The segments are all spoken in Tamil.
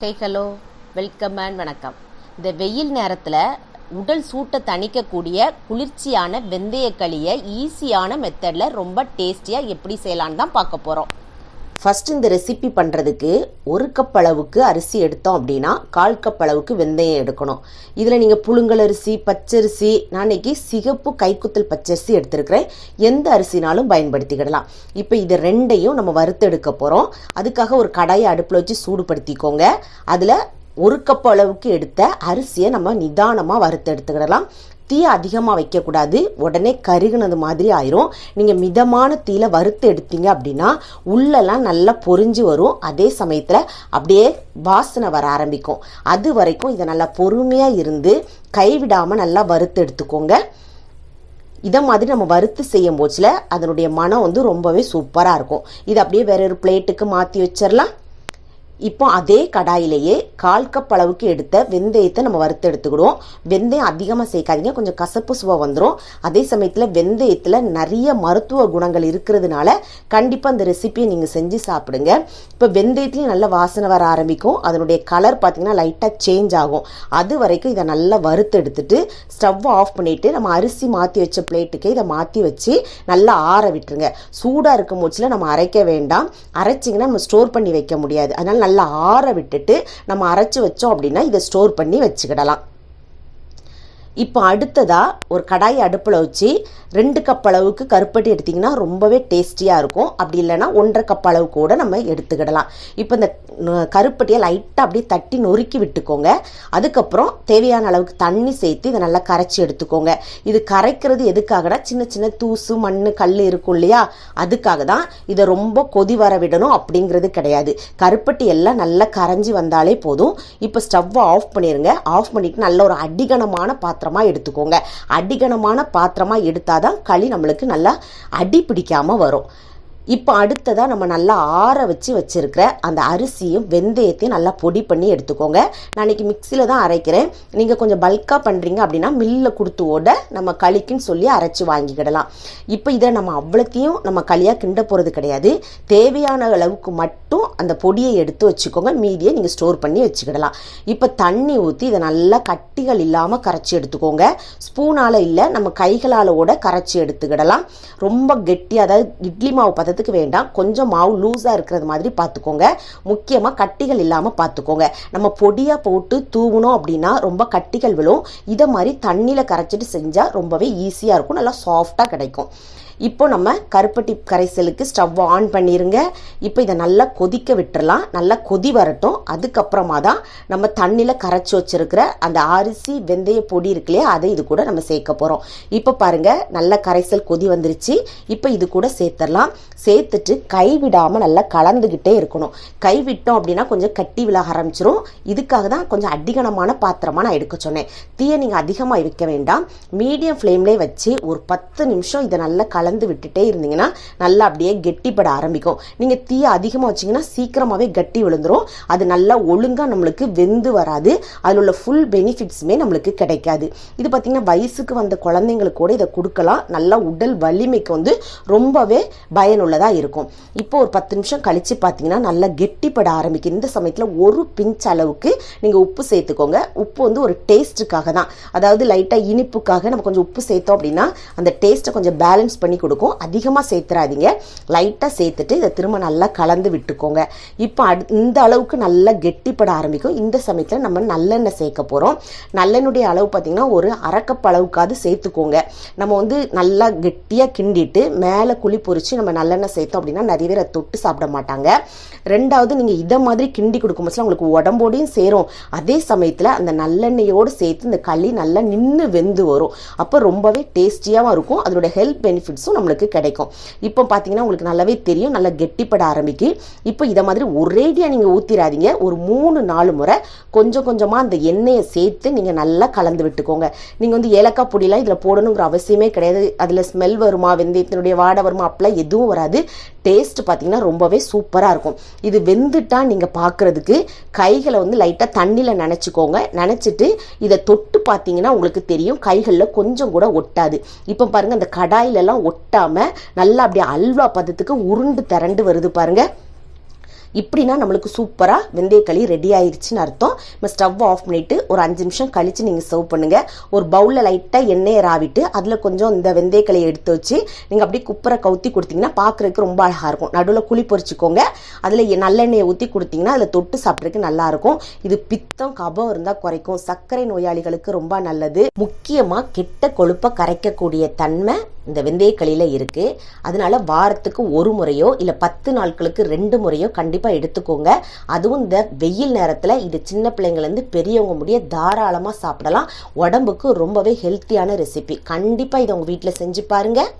ஹே ஹலோ வெல்கம் அண்ட் வணக்கம். இந்த வெயில் நேரத்தில் உடல் சூட்டை தணிக்கக்கூடிய குளிர்ச்சியான வெந்தய களியை ஈஸியான மெத்தடில் ரொம்ப டேஸ்டியாக எப்படி செய்யலான்னு தான் பார்க்க போகிறோம் ஃபஸ்ட்டு இந்த ரெசிபி பண்ணுறதுக்கு ஒரு கப் அளவுக்கு அரிசி எடுத்தோம் அப்படின்னா கால் கப் அளவுக்கு வெந்தயம் எடுக்கணும். இதில் நீங்கள் புழுங்கல் அரிசி பச்சரிசி நான் இன்னைக்கு சிகப்பு கைக்குத்தல் பச்சரிசி எடுத்திருக்கிறேன். எந்த அரிசினாலும் பயன்படுத்திக்கிடலாம். இப்போ இது ரெண்டையும் நம்ம வறுத்து எடுக்க போகிறோம் அதுக்காக ஒரு கடாயை அடுப்பில் வச்சு சூடுபடுத்திக்கோங்க. அதில் ஒரு கப் அளவுக்கு எடுத்த அரிசியை நம்ம நிதானமாக வறுத்து எடுத்துக்கிடலாம். தீ அதிகமாக வைக்கக்கூடாது. உடனே கருகுனது மாதிரி ஆயிரும். நீங்கள் மிதமான தீயில வறுத்து எடுத்தீங்க அப்படின்னா உள்ளெல்லாம் நல்லா பொரிஞ்சு வரும். அதே சமயத்தில் அப்படியே வாசனை வர ஆரம்பிக்கும். அது வரைக்கும் இதை நல்லா பொறுமையாக இருந்து கைவிடாமல் நல்லா வறுத்து எடுத்துக்கோங்க. இதை மாதிரி நம்ம வறுத்து செய்யும் போச்சில் அதனுடைய மனம் வந்து ரொம்பவே சூப்பராக இருக்கும். இது அப்படியே வேற ஒரு பிளேட்டுக்கு மாற்றி வச்சிடலாம். இப்போ அதே கடாயிலேயே கால் கப் அளவுக்கு எடுத்த வெந்தயத்தை நம்ம வறுத்து எடுத்துக்கிடுவோம். வெந்தயம் அதிகமாக சேர்க்காதீங்க. கொஞ்சம் கசப்பு சுவை வந்துடும் அதே சமயத்தில் வெந்தயத்தில் நிறைய மருத்துவ குணங்கள் இருக்கிறதுனால கண்டிப்பாக அந்த ரெசிபியை நீங்கள் செஞ்சு சாப்பிடுங்க. இப்போ வெந்தயத்துலேயும் நல்ல வாசனை வர ஆரம்பிக்கும். அதனுடைய கலர் பார்த்தீங்கன்னா லைட்டாக சேஞ்ச் ஆகும். அது வரைக்கும் இதை நல்லா வறுத்து எடுத்துட்டு ஸ்டவ் ஆஃப் பண்ணிவிட்டு நம்ம அரிசி மாற்றி வச்ச பிளேட்டுக்கே இதை மாற்றி வச்சு நல்லா ஆற விட்டுருங்க. சூடாக இருக்கும் மூச்சில் நம்ம அரைக்க வேண்டாம். அரைச்சிங்கன்னா நம்ம ஸ்டோர் பண்ணி வைக்க முடியாது. அதனால் நல்லா ஆற விட்டுட்டு நம்ம அரைச்சி வச்சோம் அப்படின்னா இதை ஸ்டோர் பண்ணி வச்சுக்கிடலாம். இப்போ அடுத்ததாக ஒரு கடாய் அடுப்பில் வச்சு ரெண்டு கப் அளவுக்கு கருப்பட்டி எடுத்திங்கன்னா ரொம்பவே டேஸ்டியாக இருக்கும். அப்படி இல்லைன்னா ஒன்றரை கப் அளவு கூட நம்ம எடுத்துக்கிடலாம். இப்போ இந்த கருப்பட்டியை லைட்டாக அப்படியே தட்டி நொறுக்கி விட்டுக்கோங்க. அதுக்கப்புறம் தேவையான அளவுக்கு தண்ணி சேர்த்து இதை நல்லா கரைச்சி எடுத்துக்கோங்க. இது கரைக்கிறது எதுக்காகனா சின்ன சின்ன தூசு மண் கல் இருக்கும் இல்லையா? அதுக்காக தான் இதை ரொம்ப கொதி வர விடணும் அப்படிங்கிறது கிடையாது. கருப்பட்டி எல்லாம் நல்லா கரைஞ்சி வந்தாலே போதும். இப்போ ஸ்டவ்வை ஆஃப் பண்ணிடுங்க ஆஃப் பண்ணிட்டு நல்ல ஒரு அடிகனமான பாத்திரம் எடுத்துக்கோங்க. அடிகனமான பாத்திரமா எடுத்தாதான் களி நம்மளுக்கு நல்லா அடி பிடிக்காமல் வரும். இப்போ அடுத்ததாக நம்ம நல்லா ஆற வச்சு வச்சுருக்கிற அந்த அரிசியும் வெந்தயத்தையும் நல்லா பொடி பண்ணி எடுத்துக்கோங்க. நான் இன்னைக்கு மிக்சியில் தான் அரைக்கிறேன். நீங்கள் கொஞ்சம் பல்காக பண்ணுறீங்க அப்படின்னா மில்லில் கொடுத்து ஓட நம்ம களிக்குன்னு சொல்லி அரைச்சி வாங்கிக்கிடலாம். இப்போ இதை நம்ம அவ்வளோத்தையும் நம்ம களியாக கிண்ட போகிறது கிடையாது. தேவையான அளவுக்கு மட்டும் அந்த பொடியை எடுத்து வச்சுக்கோங்க. மீதியை நீங்கள் ஸ்டோர் பண்ணி வச்சுக்கிடலாம். இப்போ தண்ணி ஊற்றி இதை நல்லா கட்டிகள் இல்லாமல் கரைச்சி எடுத்துக்கோங்க. ஸ்பூனால் இல்லை நம்ம கைகளால் ஓட கரைச்சி எடுத்துக்கிடலாம். ரொம்ப கெட்டி அதாவது இட்லி மாவு பதத்துக்கு வேண்டாம். கொஞ்சம் மாவு லூஸாக இருக்கிறது மாதிரி பார்த்துக்கோங்க. முக்கியமாக கட்டிகள் இல்லாமல் பார்த்துக்கோங்க. நம்ம பொடியாக போட்டு தூவணும் அப்படின்னா ரொம்ப கட்டிகள் விழும். இதை மாதிரி தண்ணியில் கரைச்சிட்டு செஞ்சால் ரொம்பவே ஈஸியாக இருக்கும். நல்லா சாஃப்டாக கிடைக்கும். இப்போ நம்ம கருப்பட்டி கரைசலுக்கு ஸ்டவ் ஆன் பண்ணிடுங்க இப்போ இதை நல்லா கொதிக்க விட்டுறலாம். நல்லா கொதி வரட்டும். அதுக்கப்புறமா தான் நம்ம தண்ணியில் கரைச்சி வச்சிருக்கிற அந்த அரிசி வெந்தய பொடி இருக்கு இல்லையா அதை இது கூட நம்ம சேர்க்க போகிறோம் இப்போ பாருங்க நல்ல கரைசல் கொதி வந்துருச்சு. இப்போ இது கூட சேர்த்துடலாம். சேர்த்துட்டு கைவிடாமல் நல்லா கலந்துக்கிட்டே இருக்கணும். கைவிட்டோம் அப்படின்னா கொஞ்சம் கட்டி விழ ஆரம்பிச்சிரும். இதுக்காக தான் கொஞ்சம் அடிகனமான பாத்திரமாக நான் எடுக்க சொன்னேன். தீயை நீங்கள் அதிகமாக வைக்க வேண்டாம். மீடியம் ஃப்ளேம்லேயே வச்சு ஒரு பத்து நிமிஷம் இதை நல்லா கலந்து விட்டுட்டே இருந்தீங்கன்னா நல்லா அப்படியே கெட்டிப்பட ஆரம்பிக்கும். நீங்கள் தீயை அதிகமாக வச்சீங்கன்னா சீக்கிரமாகவே கட்டி விழுந்துடும் அது நல்லா ஒழுங்காக நம்மளுக்கு வெந்து வராது. அதில் உள்ள ஃபுல் பெனிஃபிட்ஸுமே நம்மளுக்கு கிடைக்காது. இது பார்த்திங்கன்னா வயசுக்கு வந்த குழந்தைங்களுக்கு கூட இதை கொடுக்கலாம். நல்லா உடல் வலிமைக்கு வந்து ரொம்பவே பயனுள்ளதாக இருக்கும். இப்போ ஒரு பத்து நிமிஷம் கழித்து பார்த்தீங்கன்னா நல்லா கெட்டிப்பட ஆரம்பிக்கும். இந்த சமயத்தில் ஒரு பிஞ்ச் அளவுக்கு நீங்கள் உப்பு சேர்த்துக்கோங்க. உப்பு வந்து ஒரு டேஸ்ட்டுக்காக தான். அதாவது லைட்டாக இனிப்புக்காக நம்ம கொஞ்சம் உப்பு சேர்த்தோம் அப்படின்னா அந்த டேஸ்ட்டை கொஞ்சம் பேலன்ஸ் பண்ணி கொடுக்கும். அதிகமாக சேர்த்துறாதீங்க லைட்டாக சேர்த்துட்டு இதை திரும்ப நல்லா கலந்து விட்டுக்கோங்க. இப்போ அடு இந்த அளவுக்கு நல்லா கெட்டிப்பட ஆரம்பிக்கும். இந்த சமயத்தில் நம்ம நல்லெண்ணெய் சேர்க்க போகிறோம் நல்லெண்ணுடைய அளவு பார்த்திங்கன்னா ஒரு அரைக்கப் அளவுக்காவது சேர்த்துக்கோங்க. நம்ம வந்து நல்லா கெட்டியாக கிண்டிட்டு மேலே குழி பொரிச்சு நம்ம நல்லெண்ணெய் சேர்த்தோம் அப்படின்னா நிறைய பேரை தொட்டு சாப்பிட மாட்டாங்க. ரெண்டாவது நீங்கள் இதை மாதிரி கிண்டி கொடுக்கும் போது உங்களுக்கு உடம்போடையும் சேரும். அதே சமயத்தில் அந்த நல்லெண்ணெயோடு சேர்த்து இந்த களி நல்லா நின்று வெந்து வரும். அப்போ ரொம்பவே டேஸ்டியாகவும் இருக்கும். அதோட ஹெல்த் பெனிஃபிட்ஸும் நம்மளுக்கு கிடைக்கும். இப்போ பார்த்தீங்கன்னா உங்களுக்கு நல்லாவே தெரியும் நல்லா கெட்டிப்பட ஆரம்பிக்கு. இப்போ இதை மாதிரி ஒரேடியாக நீங்கள் ஊற்றிடாதீங்க ஒரு மூணு நாலு முறை கொஞ்சம் கொஞ்சமாக அந்த எண்ணெயை சேர்த்து நீங்கள் நல்லா கலந்து விட்டுக்கோங்க. நீங்கள் வந்து ஏலக்காய் பொடியெலாம் இதில் போடணுங்கிற அவசியமே கிடையாது. அதில் ஸ்மெல் வருமா வெந்தயத்தினுடைய வாடை வருமா அப்படிலாம் எதுவும் வராது. டேஸ்ட் பார்த்தீங்கன்னா ரொம்பவே சூப்பராக இருக்கும். இது வெந்துட்டா நீங்கள் பார்க்குறதுக்கு கைகளை வந்து லைட்டாக தண்ணியில் நனைச்சிக்கோங்க. நினச்சிட்டு இதை தொட்டு பார்த்தீங்கன்னா உங்களுக்கு தெரியும். கைகளில் கொஞ்சம் கூட ஒட்டாது. இப்போ பாருங்கள் அந்த கடாயிலெல்லாம் ஒட்டாமல் நல்லா அப்படியே அல்வா பதத்துக்கு உருண்டு திரண்டு வருது பாருங்கள் இப்படின்னா நம்மளுக்கு சூப்பராக வெந்தயக்களி ரெடி ஆயிடுச்சுன்னு அர்த்தம். நம்ம ஸ்டவ் ஆஃப் பண்ணிட்டு ஒரு அஞ்சு நிமிஷம் கழித்து நீங்கள் சர்வ் பண்ணுங்கள் ஒரு பவுலில் லைட்டாக எண்ணெயை ராவிட்டு அதில் கொஞ்சம் இந்த வெந்தயக்களியை எடுத்து வச்சு நீங்கள் அப்படியே குப்பரை கவுத்தி கொடுத்தீங்கன்னா பார்க்குறதுக்கு ரொம்ப அழகாக இருக்கும். நடுவில் குழி பொறிச்சிக்கோங்க. அதில் நல்லெண்ணெயை ஊற்றி கொடுத்தீங்கன்னா அதில் தொட்டு சாப்பிட்றதுக்கு நல்லாயிருக்கும் இது பித்தம் கபம் இருந்தால் குறைக்கும். சர்க்கரை நோயாளிகளுக்கு ரொம்ப நல்லது. முக்கியமாக கெட்ட கொழுப்பை கரைக்கக்கூடிய தன்மை இந்த வெந்தயக்களியில் இருக்குது அதனால வாரத்துக்கு ஒரு முறையோ இல்லை பத்து நாட்களுக்கு ரெண்டு முறையோ கண்டிப்பாக எடுத்துக்கோங்க. அதுவும் இந்த வெயில் நேரத்தில் இது சின்ன பிள்ளைங்கள்லேருந்து பெரியவங்க முடிய தாராளமாக சாப்பிடலாம். உடம்புக்கு ரொம்பவே ஹெல்த்தியான ரெசிபி கண்டிப்பாக இதை உங்கள் வீட்டில் செஞ்சு பாருங்கள்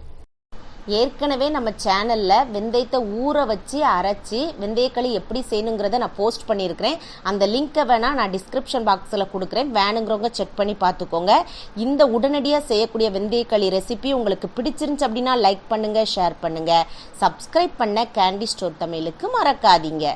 ஏற்கனவே நம்ம சேனலில் வெந்தயத்தை ஊற வச்சு அரைச்சி வெந்தயக்களி எப்படி செய்யணுங்கிறத நான் போஸ்ட் பண்ணியிருக்கிறேன். அந்த லிங்க்கை வேணால் நான் டிஸ்கிரிப்ஷன் பாக்ஸில் கொடுக்குறேன். வேணுங்கிறவங்க செக் பண்ணி பார்த்துக்கோங்க. இந்த உடனடியாக செய்யக்கூடிய வெந்தயக்களி ரெசிபி உங்களுக்கு பிடிச்சிருந்துச்சு அப்படின்னா லைக் பண்ணுங்கள் ஷேர் பண்ணுங்கள் சப்ஸ்கிரைப் பண்ண கேண்டி ஸ்டோர் தமிழுக்கு மறக்காதீங்க.